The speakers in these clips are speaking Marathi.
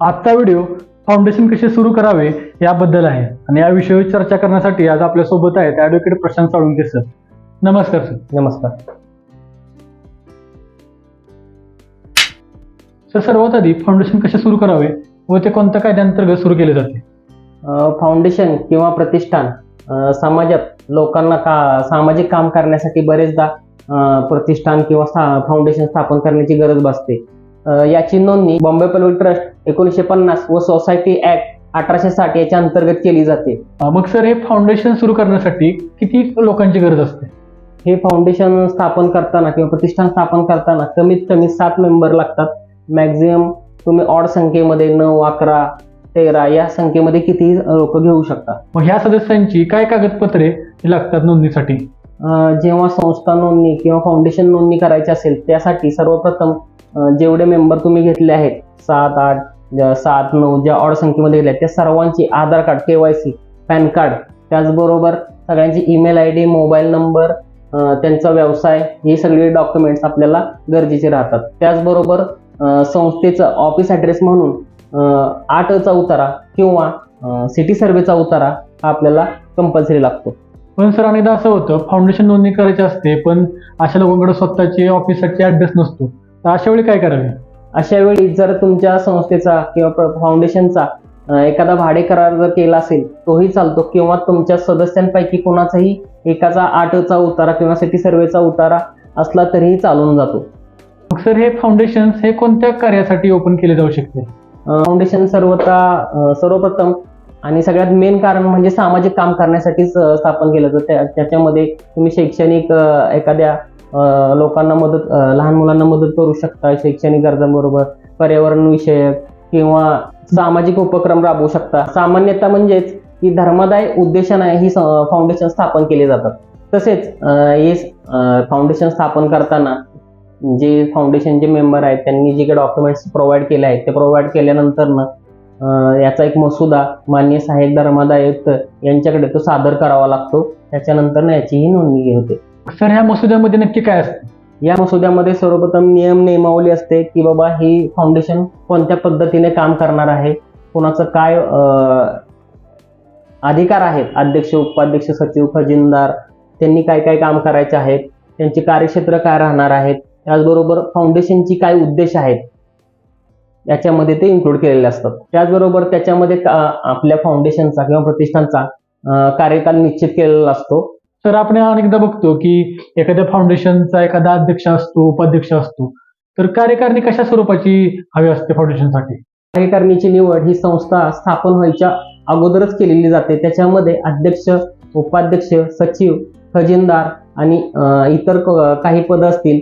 आजचा व्हिडिओ फाउंडेशन कसे सुरू करावे याबद्दल आहे. आणि या विषयावर चर्चा करण्यासाठी आज आपल्यासोबत आहेत ॲडव्होकेट प्रशांत साळुंके सर नमस्कार सर नमस्कार. सर सर्वात आधी फाउंडेशन कसे सुरू करावे व ते कोणत्या कायद्याअंतर्गत सुरू केले जाते? फाउंडेशन किंवा प्रतिष्ठान समाजात लोकांना का सामाजिक काम करण्यासाठी बरेचदा प्रतिष्ठान किंवा फाउंडेशन स्थापन करण्याची गरज भासते. याची नोंदणी बॉम्बे पब्लिक ट्रस्ट एकोणीसशे पन्नास व सोसायटी ऍक्ट अठराशे साठ याच्या अंतर्गत केली जाते. मग सर हे फाउंडेशन सुरू करण्यासाठी किती लोकांची गरज असते? हे फाउंडेशन स्थापन करताना किंवा प्रतिष्ठान स्थापन करताना कमीत कमी सात मेंबर लागतात. मॅक्झिमम तुम्ही ऑड संख्येमध्ये नऊ अकरा तेरा या संख्येमध्ये कितीही लोक घेऊ शकता. मग ह्या सदस्यांची काय कागदपत्रे लागतात नोंदणीसाठी? जेव्हा संस्था नोंदणी किंवा फाउंडेशन नोंदणी करायची असेल त्यासाठी सर्वप्रथम जेवढे मेंबर तुम्ही घेतले आहेत सात आठ सात नऊ ज्या ऑड संख्येमध्ये गेल्या त्या सर्वांची Aadhaar card K Y C PAN card त्याचबरोबर सगळ्यांची email I D mobile number त्यांचा व्यवसाय हे सगळे डॉक्युमेंट्स आपल्याला गरजेचे राहतात. त्याचबरोबर संस्थेचं ऑफिस ॲड्रेस म्हणून आठचा उतारा किंवा सिटी सर्वेचा उतारा हा आपल्याला कंपल्सरी लागतो. पण सर अनेकदा असं होतं फाउंडेशन नोंदणी करायची असते पण अशा लोकांकडे स्वतःचे ऑफिससाठी ॲड्रेस नसतो. तर अशा वेळी काय करावे? अशा वेळी जर तुमच्या संस्थेचा किंवा फाउंडेशनचा एखादा भाडे करार जर केला असेल तोही चालतो किंवा तुमच्या सदस्यांपैकी कोणाचाही एकाचा आठचा उतारा किंवा सिटी सर्वेचा उतारा असला तरीही चालून जातो. मग सर हे फाउंडेशन हे कोणत्या कार्यासाठी ओपन केले जाऊ शकते? फाउंडेशन सर्वता सर्वप्रथम आणि सगळ्यात मेन कारण म्हणजे सामाजिक काम करण्यासाठीच स्थापन केलं जातं. त्या- त्याच्यामध्ये तुम्ही शैक्षणिक एखाद्या लोकांना मदत लहान मुलांना मदत करू शकता शैक्षणिक गरजांबरोबर पर्यावरण विषयक किंवा सामाजिक उपक्रम राबवू शकता. सामान्यतः म्हणजेच की धर्मदाय उद्देशाने ही फाउंडेशन स्थापन केले जातात. तसेच हे फाउंडेशन स्थापन करताना जे फाउंडेशनचे मेंबर आहेत त्यांनी जे काही डॉक्युमेंट्स प्रोव्हाइड केले आहेत ते प्रोव्हाइड केल्यानंतर ना याचा एक मसुदा मान्य सहाय्यक धर्मादायुक्त यांच्याकडे तो सादर करावा लागतो. त्याच्यानंतर ना याचीही नोंदणी होते. सर ह्या मसुद्यामध्ये नक्की काय असतं? या मसुद्यामध्ये सर्वप्रथम नियम नियमावली असते की बाबा ही फाउंडेशन कोणत्या पद्धतीने काम करणार आहे कोणाचं काय अधिकार आहेत अध्यक्ष उपाध्यक्ष सचिव खजिनदार त्यांनी काय काय काम करायचे आहेत त्यांचे कार्यक्षेत्र काय राहणार आहेत त्याचबरोबर फाउंडेशनची काय उद्देश आहेत याच्यामध्ये ते इन्क्लूड केलेले असतात. त्याचबरोबर त्याच्यामध्ये आपल्या फाउंडेशनचा किंवा प्रतिष्ठानचा कार्यकाल निश्चित केलेला असतो. तर आपण अनेकदा बघतो की एखाद्या फाउंडेशनचा एखादा अध्यक्ष असतो उपाध्यक्ष असतो तर कार्यकारिणी कशा स्वरूपाची हवी असते फाउंडेशनसाठी कार्यकारिणीची निवड ही संस्था स्थापन व्हायच्या अगोदरच केलेली जाते. त्याच्यामध्ये अध्यक्ष उपाध्यक्ष सचिव खजिनदार आणि इतर काही पदं असतील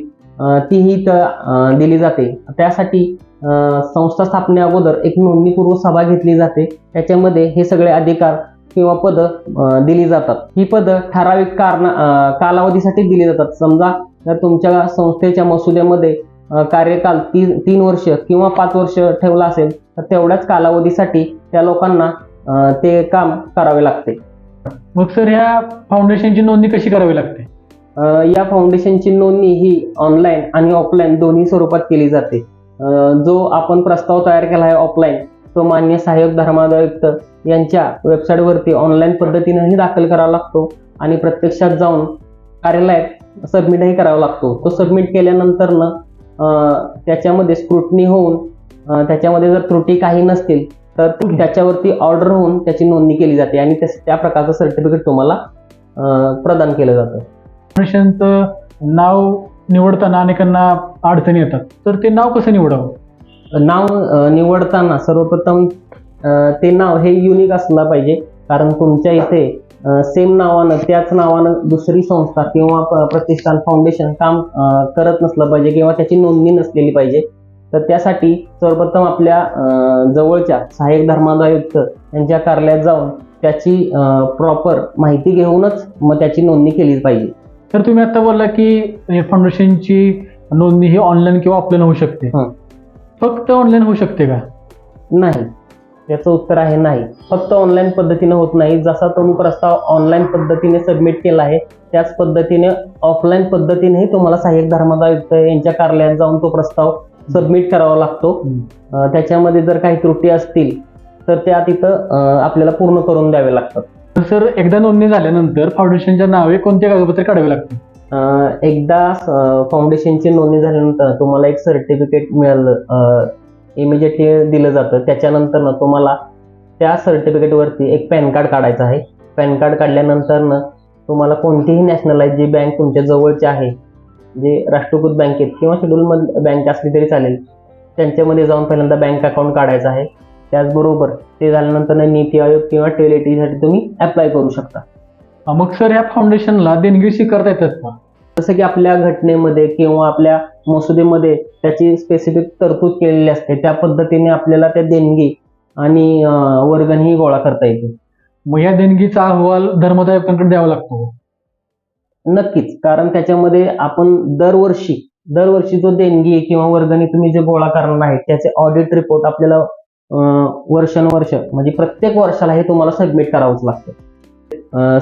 तीही इथं दिली जाते. त्यासाठी संस्था स्थापने अगोदर एक नोंदणीपूर्व सभा घेतली जाते. त्याच्यामध्ये हे सगळे अधिकार किंवा पदं दिली जातात. ही पदं ठराविक कारण कालावधीसाठी दिली जातात. समजा जर तुमच्या संस्थेच्या मसुद्यामध्ये कार्यकाल तीन तीन वर्ष किंवा पाच वर्ष ठेवला असेल तर तेवढ्याच कालावधीसाठी त्या लोकांना ते काम करावे लागते. मग सर ह्या फाउंडेशनची नोंदणी कशी करावी लागते? या फाउंडेशनची नोंदणी ही ऑनलाईन आणि ऑफलाईन दोन्ही स्वरूपात केली जाते. जो आपण प्रस्ताव तयार केला आहे ऑफलाईन तो मान्य सहाय्यक धर्मादायुक्त यांच्या वेबसाईटवरती ऑनलाईन पद्धतीनंही दाखल करावा लागतो आणि प्रत्यक्षात जाऊन कार्यालयात सबमिटही करावा लागतो. तो सबमिट केल्यानंतर त्याच्यामध्ये स्क्रुटनी होऊन त्याच्यामध्ये जर त्रुटी काही नसतील तर त्याच्यावरती ऑर्डर होऊन त्याची नोंदणी केली जाते आणि त्या प्रकारचं सर्टिफिकेट तुम्हाला प्रदान केलं जातं. फाउंडेशनचं नाव निवडताना अनेकांना अडचणी येतात. तर ते नाव कसं निवडावं? नाव निवडताना सर्वप्रथम ते नाव हे युनिक असलं पाहिजे. कारण तुमच्या इथे सेम नावानं त्याच नावानं दुसरी संस्था किंवा प्रतिष्ठान फाउंडेशन काम करत नसलं पाहिजे किंवा त्याची नोंदणी नसलेली पाहिजे. तर त्यासाठी सर्वप्रथम आपल्या जवळच्या सहाय्यक धर्मादायुक्त यांच्या कार्यालयात जाऊन त्याची प्रॉपर माहिती घेऊनच मग त्याची नोंदणी केली पाहिजे. तर तुम्ही आता बोलला की हे फाउंडेशनची नोंदणी ही ऑनलाईन किंवा ऑफलाईन होऊ शकते. फक्त ऑनलाईन होऊ शकते का? नाही. याचं उत्तर आहे नाही. फक्त ऑनलाईन पद्धतीने होत नाही. जसा तुम्ही प्रस्ताव ऑनलाईन पद्धतीने सबमिट केला आहे त्याच पद्धतीने ऑफलाईन पद्धतीनेही तुम्हाला सहाय्यक धर्मादायुक्त यांच्या कार्यालयात जाऊन तो प्रस्ताव सबमिट करावा लागतो. त्याच्यामध्ये जर काही त्रुटी असतील तर त्या तिथं आपल्याला पूर्ण करून द्यावे लागतात. तर सर एकदा नोंदणी झाल्यानंतर फाउंडेशनच्या नावे कोणते कागदपत्रे काढावे लागतात एकदा फाउंडेशनची नोंदणी झाल्यानंतर तुम्हाला एक सर्टिफिकेट मिळालं इमिजिएटली दिलं जातं. त्याच्यानंतर ना तुम्हाला त्या सर्टिफिकेटवरती एक पॅन कार्ड काढायचं आहे. पॅन कार्ड काढल्यानंतर ना तुम्हाला कोणतीही नॅशनलाइज जी बँक तुमच्या जवळची आहे जे राष्ट्रीयकृत बँकेत किंवा शेड्यूलमध बँक असली तरी चालेल त्यांच्यामध्ये जाऊन पहिल्यांदा बँक अकाउंट काढायचं आहे. त्याचबरोबर ते झाल्यानंतर नीती आयोग किंवा टेलिटीसाठी तुम्ही अप्लाय करू शकता. मग सर या फाउंडेशनला देणगी स्वीकारता येतात का? जसं की आपल्या घटनेमध्ये किंवा आपल्या मसुदेमध्ये त्याची स्पेसिफिक तरतूद केलेली असते त्या पद्धतीने आपल्याला त्या देणगी आणि वर्गणीही गोळा करता येते. मग या देणगीचा अहवाल धर्मदायकांकडे द्यावा लागतो नक्कीच कारण त्याच्यामध्ये आपण दरवर्षी दरवर्षी जो देणगी किंवा वर्गणी तुम्ही जे गोळा करणार आहे त्याचे ऑडिट रिपोर्ट आपल्याला वर्षानुवर्ष म्हणजे प्रत्येक वर्षाला हे तुम्हाला सबमिट करावंच लागतं.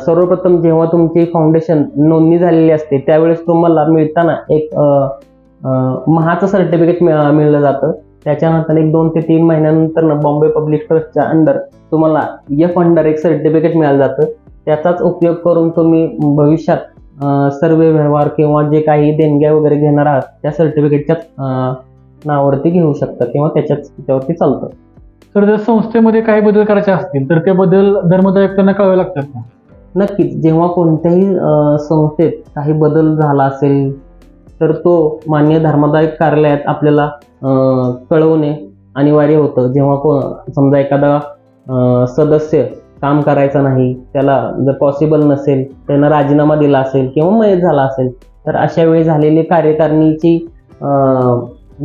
सर्वप्रथम जेव्हा तुमची फाउंडेशन नोंदणी झालेली असते त्यावेळेस तुम्हाला मिळताना एक महाचं सर्टिफिकेट मिळलं जातं. त्याच्यानंतर एक दोन ते तीन महिन्यानंतर बॉम्बे पब्लिक ट्रस्टच्या अंडर तुम्हाला एफ अंडर एक सर्टिफिकेट मिळालं जातं. त्याचाच उपयोग करून तुम्ही भविष्यात सर्व व्यवहार किंवा जे काही देणग्या वगैरे घेणार आहात त्या सर्टिफिकेटच्याच नावावरती घेऊ शकता किंवा त्याच्याच त्यावरती चालतं. तर जर संस्थेमध्ये काही बदल करायचे असतील तर ते बदल धर्मदायकांना कळावे लागतात का? नक्कीच जेव्हा कोणत्याही संस्थेत काही बदल झाला असेल तर तो मान्य धर्मदायक कार्यालयात आपल्याला कळवणे अनिवार्य होतं. जेव्हा को समजा एखादा सदस्य काम करायचा नाही त्याला जर पॉसिबल नसेल त्यांना राजीनामा दिला असेल किंवा मयत झाला असेल तर अशा वेळी झालेली कार्यकारिणीची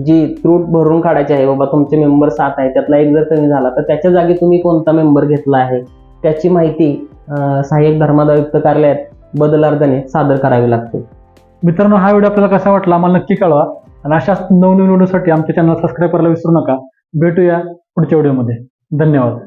जी त्रूट भरून काढायची आहे बाबा तुमचे मेंबर सात आहे त्यातला एक जर कमी झाला तर त्याच्या जागी तुम्ही कोणता मेंबर घेतला आहे? त्याची माहिती सहाय्यक धर्मादायुक्त कार्यालयात बदल अर्जाने सादर करावी लागते. मित्रांनो हा व्हिडिओ आपल्याला कसा वाटला आम्हाला नक्की कळवा आणि अशाच नवनवीन व्हिडिओसाठी आमच्या चॅनल सबस्क्राईब करायला विसरू नका. भेटूया पुढच्या व्हिडिओमध्ये. धन्यवाद.